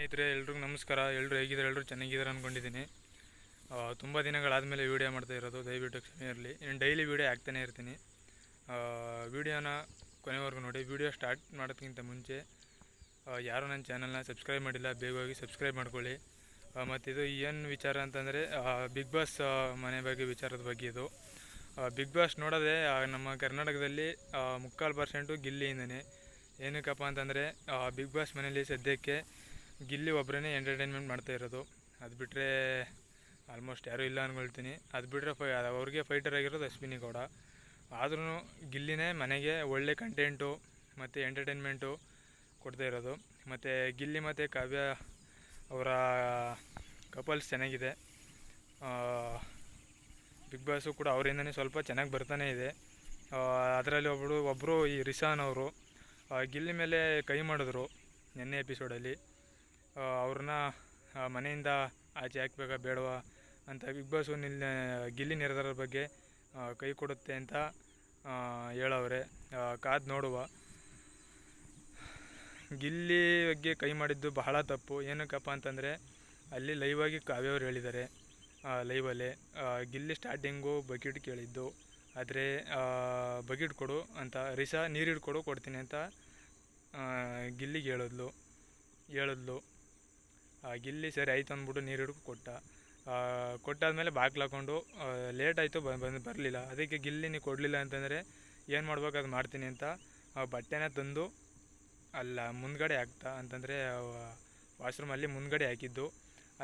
ಸ್ನೇಹಿತರೆ, ಎಲ್ರಿಗೂ ನಮಸ್ಕಾರ. ಎಲ್ಲರೂ ಹೇಗಿದ್ದಾರೆ? ಎಲ್ಲರೂ ಚೆನ್ನಾಗಿದ್ದಾರೆ ಅಂದ್ಕೊಂಡಿದ್ದೀನಿ ತುಂಬ ದಿನಗಳಾದಮೇಲೆ ವೀಡಿಯೋ ಮಾಡ್ತಾ ಇರೋದು, ದಯವಿಟ್ಟು ಕ್ಷಮೆ ಇರಲಿ. ಇನ್ನು ಡೈಲಿ ವೀಡಿಯೋ ಹಾಕ್ತಾನೆ ಇರ್ತೀನಿ. ವೀಡಿಯೋನ ಕೊನೆವರೆಗೂ ನೋಡಿ. ವೀಡಿಯೋ ಸ್ಟಾರ್ಟ್ ಮಾಡೋದಕ್ಕಿಂತ ಮುಂಚೆ ಯಾರು ನನ್ನ ಚಾನಲ್ನ ಸಬ್ಸ್ಕ್ರೈಬ್ ಮಾಡಿಲ್ಲ, ಬೇಗ ಹೋಗಿ ಸಬ್ಸ್ಕ್ರೈಬ್ ಮಾಡ್ಕೊಳ್ಳಿ. ಮತ್ತು ಇದು ಏನು ವಿಚಾರ ಅಂತಂದರೆ ಬಿಗ್ ಬಾಸ್ ಮನೆ ಬಗ್ಗೆ ವಿಚಾರದ ಬಗ್ಗೆ ಇದು. ಬಿಗ್ ಬಾಸ್ ನೋಡೋದೇ ನಮ್ಮ ಕರ್ನಾಟಕದಲ್ಲಿ ಮುಕ್ಕಾಲು ಪರ್ಸೆಂಟು ಗಿಲ್ಲಿಯಿಂದನೇ. ಏನಕ್ಕಪ್ಪ ಅಂತಂದರೆ ಬಿಗ್ ಬಾಸ್ ಮನೆಯಲ್ಲಿ ಸದ್ಯಕ್ಕೆ ಗಿಲ್ಲಿ ಒಬ್ಬರೇ ಎಂಟರ್ಟೈನ್ಮೆಂಟ್ ಮಾಡ್ತಾ ಇರೋದು. ಅದು ಬಿಟ್ಟರೆ ಆಲ್ಮೋಸ್ಟ್ ಯಾರೂ ಇಲ್ಲ ಅಂದ್ಕೊಳ್ತೀನಿ ಅದು ಬಿಟ್ಟರೆ ಫೈ ಅವ್ರಿಗೆ ಫೈಟರ್ ಆಗಿರೋದು ಅಶ್ವಿನಿ ಗೌಡ. ಆದ್ರೂ ಗಿಲ್ಲಿನೇ ಮನೆಗೆ ಒಳ್ಳೆ ಕಂಟೆಂಟು ಮತ್ತು ಎಂಟರ್ಟೈನ್ಮೆಂಟು ಕೊಡ್ತಾ ಇರೋದು. ಮತ್ತು ಗಿಲ್ಲಿ ಮತ್ತು ಕಾವ್ಯ ಅವರ ಕಪಲ್ಸ್ ಚೆನ್ನಾಗಿದೆ. ಬಿಗ್ ಬಾಸು ಕೂಡ ಅವರಿಂದನೇ ಸ್ವಲ್ಪ ಚೆನ್ನಾಗಿ ಬರ್ತಾನೆ ಇದೆ. ಅದರಲ್ಲಿ ಒಬ್ಬರು ಒಬ್ಬರು ಈ ರಿಸಾನ್ ಅವರು ಗಿಲ್ಲಿ ಮೇಲೆ ಕೈ ಮಾಡಿದ್ರು ನಿನ್ನೆ ಎಪಿಸೋಡಲ್ಲಿ ಅವ್ರನ್ನ ಮನೆಯಿಂದ ಆಚೆ ಹಾಕ್ಬೇಕಾ ಬೇಡವಾ ಅಂತ ಬಿಗ್ ಬಾಸು ನಿಲ್ ಗಿಲ್ಲಿ ನಿರ್ಧಾರದ ಬಗ್ಗೆ ಕೈ ಕೊಡುತ್ತೆ ಅಂತ ಹೇಳವ್ರೆ. ಕಾದು ನೋಡುವ. ಗಿಲ್ಲಿ ಬಗ್ಗೆ ಕೈ ಮಾಡಿದ್ದು ಬಹಳ ತಪ್ಪು. ಏನಕ್ಕಪ್ಪ ಅಂತಂದರೆ, ಅಲ್ಲಿ ಲೈವಾಗಿ ಕಾವ್ಯವ್ರು ಹೇಳಿದ್ದಾರೆ ಲೈವಲ್ಲೇ ಗಿಲ್ಲಿ ಸ್ಟಾರ್ಟಿಂಗು ಬಕೆಟ್ ಕೇಳಿದ್ದು. ಆದರೆ ಬಕೆಟ್ ಕೊಡು ಅಂತ, ರಿಸಾ ನೀರಿಡ್ಕೊಡು ಕೊಡ್ತೀನಿ ಅಂತ ಗಿಲ್ಲಿಗೆ ಹೇಳಿದ್ಲು. ಹೇಳಿದ್ಲು. ಗಿಲ್ಲಿ ಸರಿ ಆಯ್ತು ಅಂದ್ಬಿಟ್ಟು ನೀರು ಹಿಡ್ಕೊ ಕೊಟ್ಟ. ಕೊಟ್ಟಾದ್ಮೇಲೆ ಬಾಗ್ಲು ಹಾಕೊಂಡು ಲೇಟ್ ಆಯಿತು ಬಂದು, ಬರಲಿಲ್ಲ. ಅದಕ್ಕೆ ಗಿಲ್ಲಿ ನೀವು ಕೊಡಲಿಲ್ಲ ಅಂತಂದರೆ ಏನು ಮಾಡ್ಬೇಕು, ಅದು ಮಾಡ್ತೀನಿ ಅಂತ ಬಟ್ಟೆನ ತಂದು ಅಲ್ಲ ಮುಂದ್ಗಡೆ ಹಾಕ್ತಾ ಅಂತಂದರೆ ವಾಶ್ರೂಮಲ್ಲಿ ಮುಂದ್ಗಡೆ ಹಾಕಿದ್ದು.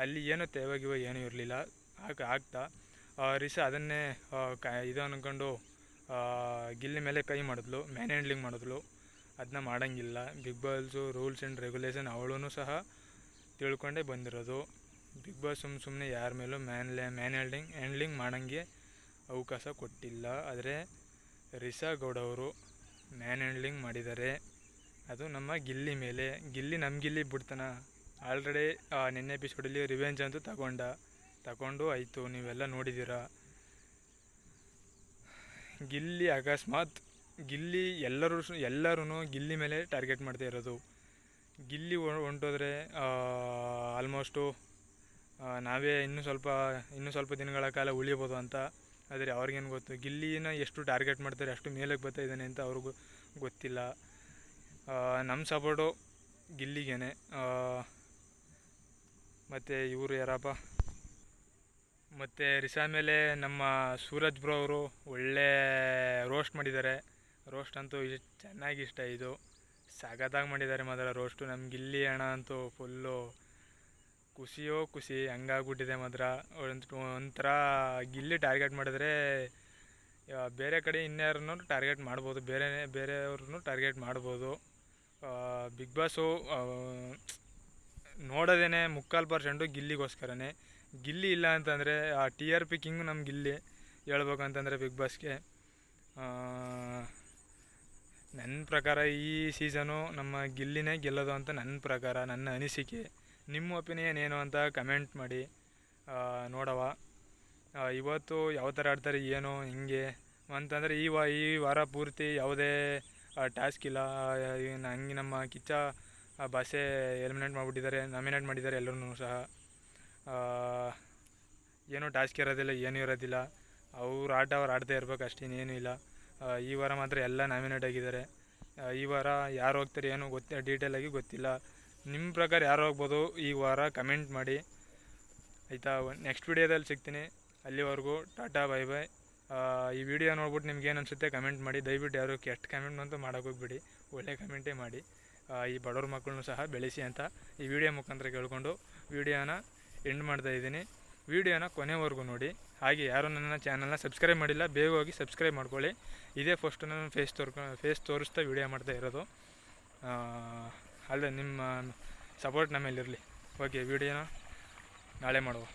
ಅಲ್ಲಿ ಏನು ತೇವಾಗಿವ ಏನೂ ಇರಲಿಲ್ಲ. ಹಾಕಿ, ಹಾಕ್ತಾ ರಿಷಾ ಅದನ್ನೇ ಕ, ಇದು ಅಂದ್ಕೊಂಡು ಗಿಲ್ಲಿ ಮೇಲೆ ಕೈ ಮಾಡಿದ್ಲು ಮ್ಯಾನ್ ಹ್ಯಾಂಡ್ಲಿಂಗ್ ಮಾಡಿದ್ಲು. ಅದನ್ನ ಮಾಡೋಂಗಿಲ್ಲ. Big balls rules and regulation ಅವಳೂ ಸಹ ತಿಳ್ಕೊಂಡೇ ಬಂದಿರೋದು. ಬಿಗ್ ಬಾಸ್ ಸುಮ್ಮ ಸುಮ್ಮನೆ ಯಾರ ಮೇಲೂ ಮ್ಯಾನ್ ಮ್ಯಾನ್ ಹ್ಯಾಂಡ್ಲಿಂಗ್ ಹ್ಯಾಂಡ್ಲಿಂಗ್ ಮಾಡೋಂಗೆ ಅವಕಾಶ ಕೊಟ್ಟಿಲ್ಲ. ಆದರೆ ರಿಷಾ ಗೌಡ ಅವರು ಮ್ಯಾನ್ ಹ್ಯಾಂಡ್ಲಿಂಗ್ ಮಾಡಿದ್ದಾರೆ ಅದು ನಮ್ಮ ಗಿಲ್ಲಿ ಮೇಲೆ. ಗಿಲ್ಲಿ ನಮ್ಮ ಗಿಲ್ಲಿ ಬಿಡ್ತಾನ? ಆಲ್ರೆಡಿ ನಿನ್ನೆ ಎಪಿಸೋಡಲ್ಲಿ ರಿವೆಂಜ್ ಅಂತೂ ತಗೊಂಡ. ತಗೊಂಡು ಆಯಿತು, ನೀವೆಲ್ಲ ನೋಡಿದ್ದೀರ ಗಿಲ್ಲಿ ಅಕಸ್ಮಾತ್, ಗಿಲ್ಲಿ ಎಲ್ಲರೂ ಎಲ್ಲರೂ ಗಿಲ್ಲಿ ಮೇಲೆ ಟಾರ್ಗೆಟ್ ಮಾಡ್ತಾ ಇರೋದು. ಗಿಲ್ಲಿ ಹೊಂಟೋದ್ರೆ ಆಲ್ಮೋಸ್ಟು ನಾವೇ ಇನ್ನೂ ಸ್ವಲ್ಪ ಇನ್ನೂ ಸ್ವಲ್ಪ ದಿನಗಳ ಕಾಲ ಉಳಿಬೋದು ಅಂತ. ಆದರೆ ಅವ್ರಿಗೇನು ಗೊತ್ತು? ಗಿಲ್ಲಿನ ಎಷ್ಟು ಟಾರ್ಗೆಟ್ ಮಾಡ್ತಾರೆ, ಅಷ್ಟು ಮೇಲಕ್ಕೆ ಬರ್ತಾ ಇದ್ದಾನೆ ಅಂತ ಅವ್ರಿಗೂ ಗೊತ್ತಿಲ್ಲ. ನಮ್ಮ ಸಪೋರ್ಟು ಗಿಲ್ಲಿಗೇನೆ. ಮತ್ತು ಇವರು ಯಾರಪ್ಪ? ಮತ್ತು ರಿಸಾ ಮೇಲೆ ನಮ್ಮ ಸೂರಜ್ ಬ್ರೋ ಅವರು ಒಳ್ಳೆ ರೋಸ್ಟ್ ಮಾಡಿದ್ದಾರೆ. ರೋಸ್ಟ್ ಅಂತೂ ಚೆನ್ನಾಗಿ ಇಷ್ಟ ಇದು. ಸಖತ್ತಾಗಿ ಮಾಡಿದ್ದಾರೆ ಮಾತ್ರ ರೋಸ್ಟು. ನಮ್ಮ ಇಲ್ಲಿ ಅಣ್ಣ ಅಂತೂ ಫುಲ್ಲು ಖುಷಿಯೋ ಖುಷಿ ಹಂಗಾಗ್ಬಿಟ್ಟಿದೆ ಮಾತ್ರ. ಒಂಥರ ಗಿಲ್ಲಿ ಟಾರ್ಗೆಟ್ ಮಾಡಿದ್ರೆ ಬೇರೆ ಕಡೆ ಇನ್ಯಾರನ್ನೂ ಟಾರ್ಗೆಟ್ ಮಾಡ್ಬೋದು. ಬೇರೆ, ಬೇರೆಯವ್ರನ್ನೂ ಟಾರ್ಗೆಟ್ ಮಾಡ್ಬೋದು. ಬಿಗ್ ಬಾಸು ನೋಡೋದೇನೆ ಮುಕ್ಕಾಲು ಪರ್ಸೆಂಟು ಗಿಲ್ಲಿಗೋಸ್ಕರನೇ. ಗಿಲ್ಲಿ ಇಲ್ಲ ಅಂತಂದರೆ, ಆ, ಟಿ ಆರ್ ಪಿ ಕಿಂಗ್ ನಮ್ಮ ಗಿಲ್ಲಿ ಹೇಳ್ಬೇಕಂತಂದರೆ ಬಿಗ್ ಬಾಸ್ಗೆ. ನನ್ನ ಪ್ರಕಾರ ಈ ಸೀಸನು ನಮ್ಮ ಗಿಲ್ಲಿನೇ ಗೆಲ್ಲೋದು ಅಂತ ನನ್ನ ಪ್ರಕಾರ, ನನ್ನ ಅನಿಸಿಕೆ. ನಿಮ್ಮ ಒಪಿನಿಯನ್ ಏನು ಅಂತ ಕಮೆಂಟ್ ಮಾಡಿ ನೋಡವ ಇವತ್ತು ಯಾವ ಥರ ಆಡ್ತಾರೆ, ಏನು, ಹಿಂಗೆ? ಅಂತಂದರೆ ಈ ವಾ, ಈ ವಾರ ಪೂರ್ತಿ ಯಾವುದೇ ಟಾಸ್ಕ್ ಇಲ್ಲ. ಹಂಗೆ ನಮ್ಮ ಕಿಚ್ಚ ಭಾಷೆ ಎಲಿಮಿನೇಟ್ ಮಾಡಿಬಿಟ್ಟಿದ್ದಾರೆ ನಾಮಿನೇಟ್ ಮಾಡಿದ್ದಾರೆ ಎಲ್ಲರೂ ಸಹ. ಏನೂ ಟಾಸ್ಕ್ ಇರೋದಿಲ್ಲ, ಏನೂ ಇರೋದಿಲ್ಲ. ಅವ್ರು ಆಟ ಅವ್ರು ಆಡ್ತಾ ಇರ್ಬೇಕು ಅಷ್ಟೇನೇನೂ ಇಲ್ಲ. ಈ ವಾರ ಮಾತ್ರ ಎಲ್ಲ ನಾಮಿನೇಟ್ ಆಗಿದ್ದಾರೆ. ಈ ವಾರ ಯಾರು ಹೋಗ್ತಾರೆ ಏನೋ ಗೊತ್ತ ಡೀಟೇಲಾಗಿ ಗೊತ್ತಿಲ್ಲ. ನಿಮ್ಮ ಪ್ರಕಾರ ಯಾರು ಹೋಗ್ಬೋದು ಈ ವಾರ ಕಮೆಂಟ್ ಮಾಡಿ. ಆಯಿತಾ ನೆಕ್ಸ್ಟ್ ವಿಡಿಯೋದಲ್ಲಿ ಸಿಗ್ತೀನಿ. ಅಲ್ಲಿವರೆಗೂ ಟಾಟಾ ಬೈ ಬೈ ಈ ವಿಡಿಯೋ ನೋಡ್ಬಿಟ್ಟು ನಿಮ್ಗೆ ಏನು ಅನಿಸುತ್ತೆ ಕಮೆಂಟ್ ಮಾಡಿ. ದಯವಿಟ್ಟು ಯಾರು ಕೆಟ್ಟ ಕಮೆಂಟ್ ಅಂತೂ ಮಾಡೋಕೆ ಹೋಗ್ಬಿಡಿ. ಒಳ್ಳೆ ಕಮೆಂಟೇ ಮಾಡಿ. ಈ ಬಡವ್ರ ಮಕ್ಕಳನ್ನು ಸಹ ಬೆಳೆಸಿ ಅಂತ ಈ ವಿಡಿಯೋ ಮುಖಾಂತರ ಕೇಳಿಕೊಂಡು ವಿಡಿಯೋನ ಎಂಡ್ ಮಾಡ್ತಾ ಇದ್ದೀನಿ. ವಿಡಿಯೋನ ಕೊನೆವರೆಗೂ ನೋಡಿ. ಹಾಗೆ ಯಾರು ನನ್ನ ಚಾನಲ್ನ ಸಬ್ಸ್ಕ್ರೈಬ್ ಮಾಡಿಲ್ಲ, ಬೇಗ ಹೋಗಿ ಸಬ್ಸ್ಕ್ರೈಬ್ ಮಾಡ್ಕೊಳ್ಳಿ. ಇದೇ ಫಸ್ಟ್ ನಾನು ಫೇಸ್ ತೋರ್ಕೊ ಫೇಸ್ ತೋರಿಸ್ತಾ ವಿಡಿಯೋ ಮಾಡ್ತಾ ಇರೋದು. ಅಲ್ಲದೆ ನಿಮ್ಮ ಸಪೋರ್ಟ್ ನಮ್ಮಲ್ಲಿರಲಿ ಓಕೆ ವಿಡಿಯೋನ ನಾಳೆ ಮಾಡುವ.